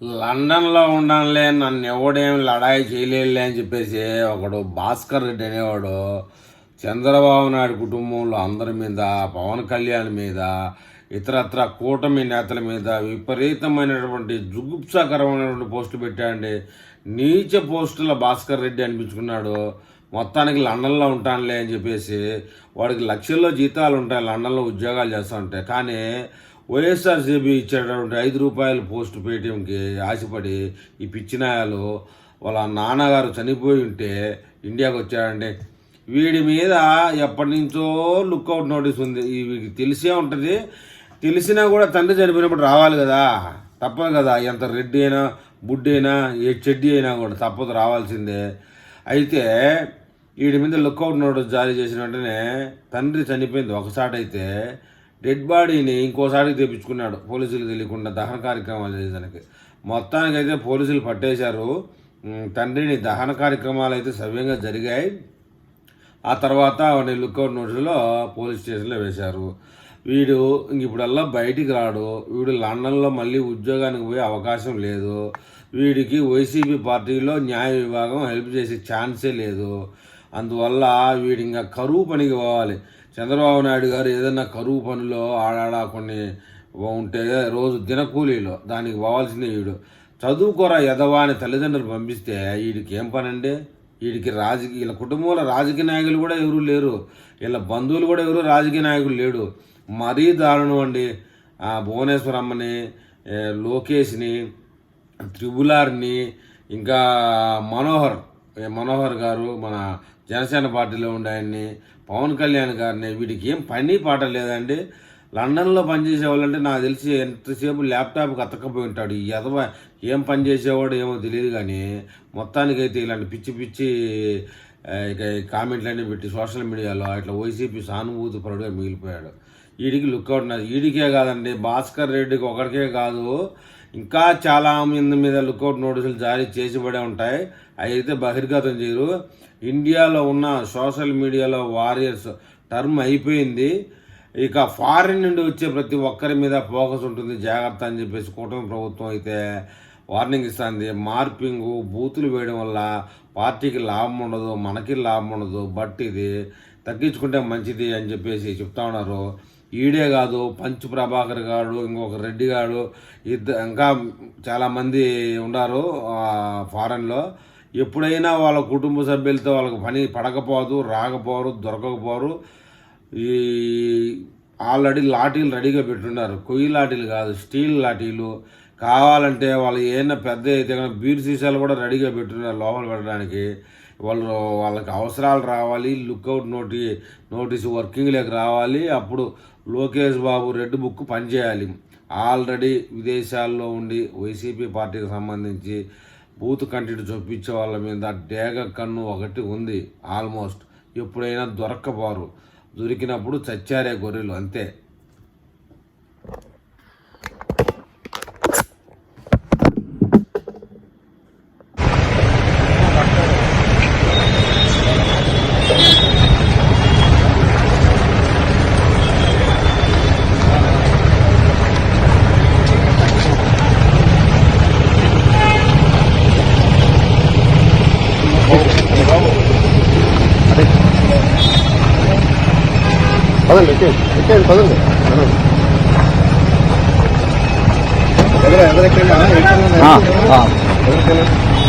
లండన్లో ఉండాలే నన్ను ఎవడేం లడాయి చేయలేదులే అని చెప్పేసి ఒకడు భాస్కర్ రెడ్డి అనేవాడు చంద్రబాబు నాయుడు కుటుంబంలో అందరి మీద పవన్ కళ్యాణ్ మీద ఇతరత్ర కూటమి నేతల మీద విపరీతమైనటువంటి జుగుప్సాకరమైనటువంటి పోస్టులు పెట్టాడండి. నీచ పోస్టుల భాస్కర్ రెడ్డి అనిపించుకున్నాడు. మొత్తానికి లండన్లో ఉంటానులే అని చెప్పేసి వాడికి లక్షల్లో జీతాలు ఉంటాయి లండన్లో ఉద్యోగాలు చేస్తూ ఉంటాయి. కానీ వైఎస్ఆర్సీపీ ఇచ్చేటటువంటి ఐదు రూపాయల పోస్ట్ పేటీఎంకి ఆశపడి ఈ పిచ్చినాయాలు వాళ్ళ నాన్నగారు చనిపోయి ఉంటే ఇండియాకి వచ్చాడండి వీడి మీద ఎప్పటి నుంచో లుక్అవుట్ నోటీస్ ఉంది. వీడికి తెలిసే ఉంటుంది. తెలిసినా కూడా తండ్రి చనిపోయినప్పుడు రావాలి కదా. తప్పదు కదా. ఎంత రెడ్డి అయినా బుడ్డి అయినా ఏ చెడ్డి అయినా కూడా తప్పదు రావాల్సిందే. అయితే వీడి మీద లుక్అవుట్ నోటీస్ జారీ చేసిన వెంటనే తండ్రి చనిపోయింది. ఒకసారి అయితే డెడ్ బాడీని ఇంకోసారికి తెప్పించుకున్నాడు. పోలీసులు తెలియకుండా దహన కార్యక్రమాలు చేసేదానికి. మొత్తానికి అయితే పోలీసులు పట్టేశారు. తండ్రిని దహన కార్యక్రమాలు అయితే సవ్యంగా జరిగాయి. ఆ తర్వాత వాడిని లుక్అవుట్ నోటీసులో పోలీస్ స్టేషన్లో వేశారు. వీడు ఇంక ఇప్పుడల్లా బయటికి రాడు. వీడు లండన్లో మళ్ళీ ఉద్యోగానికి పోయే అవకాశం లేదు. వీడికి వైసీపీ పార్టీలో న్యాయ విభాగం హెల్ప్ చేసే ఛాన్సే లేదు. అందువల్ల వీడు ఇంకా కరువు పనికి పోవాలి. చంద్రబాబు నాయుడు గారు ఏదైనా కరువు పనిలో ఆడాడ కొన్ని ఉంటే రోజు దినకూలీలో దానికి పోవాల్సిందే వీడు చదువుకోరా ఎదవా అని తల్లిదండ్రులు పంపిస్తే వీడికి ఏం పని అండి వీడికి రాజకీయ వీళ్ళ కుటుంబంలో రాజకీయ నాయకులు కూడా ఎవరు లేరు. వీళ్ళ బంధువులు కూడా ఎవరు రాజకీయ నాయకులు లేడు. మరీ దారుణం అండి. భువనేశ్వరమ్మని లోకేష్ని త్రిబులార్ని ఇంకా మనోహర్ మనోహర్ గారు మన జనసేన పార్టీలో ఉండే ఆయన్ని పవన్ కళ్యాణ్ గారిని వీటికి ఏం పని పాట లేదండి. లండన్లో పనిచేసే వాళ్ళంటే నాకు తెలిసి ఎంతసేపు ల్యాప్టాప్కి అతకపోయి ఉంటాడు. ఈ ఎదవ ఏం పని చేసేవాడు ఏమో తెలియదు కానీ మొత్తానికైతే ఇలాంటి పిచ్చి పిచ్చి ఇక కామెంట్లన్నీ పెట్టి సోషల్ మీడియాలో ఇట్లా వైసీపీ సానుభూతి పరుడుగా మిగిలిపోయాడు. వీడికి లుక్అవుట్ ఉన్నది వీడికే కాదండి భాస్కర్ రెడ్డికి ఒకరికే కాదు ఇంకా చాలా మంది మీద లుకౌట్ నోటీసులు జారీ చేసిబడే ఉంటాయి. అవి అయితే బహిర్గతం చేయరు. ఇండియాలో ఉన్న సోషల్ మీడియాలో వారియర్స్ టర్మ్ అయిపోయింది. ఇక ఫారిన్ నుండి వచ్చే ప్రతి ఒక్కరి మీద ఫోకస్ ఉంటుంది. జాగ్రత్త అని చెప్పేసి కూటమి ప్రభుత్వం అయితే వార్నింగ్ ఇస్తుంది. మార్పింగు బూతులు వేయడం వల్ల పార్టీకి లాభం ఉండదు మనకి లాభం ఉండదు. బట్ ఇది తగ్గించుకుంటే మంచిది అని చెప్పేసి చెప్తా ఉన్నారు. ఈడే కాదు పంచు ప్రభాకర్ గారు ఇంకొక రెడ్డి గారు ఇద్దరు ఇంకా చాలామంది ఉన్నారు ఫారెన్లో. ఎప్పుడైనా వాళ్ళ కుటుంబ సభ్యులతో వాళ్ళకి పని పడకపోదు రాకపోరు దొరకకపోరు. ఈ ఆల్రెడీ లాఠీలు రెడీగా పెట్టున్నారు. కొయ్యి లాఠీలు కాదు స్టీల్ లాఠీలు. కావాలంటే వాళ్ళు ఏమైనా పెద్ద అయితే బీర్ సీసాలు కూడా రెడీగా పెట్టున్నారు లోపల పెట్టడానికి. వాళ్ళు వాళ్ళకి అవసరాలు రావాలి లుక్అవుట్ నోటి నోటీస్ వర్కింగ్లోకి రావాలి అప్పుడు లోకేష్ బాబు రెడ్ బుక్ పనిచేయాలి. ఆల్రెడీ విదేశాల్లో ఉండి వైసీపీ పార్టీకి సంబంధించి బూత్ కంటిటి చొప్పించే వాళ్ళ మీద డేగ కన్ను ఒకటి ఉంది ఆల్మోస్ట్. ఎప్పుడైనా దొరక్కపోరు. దొరికినప్పుడు చచ్చారే గొర్రెలు అంతే. పదండి ఎక్కేయండి ఎక్కేయండి పదండి ఎదురు ఎదురెక్కండి ఎదురెక్కండి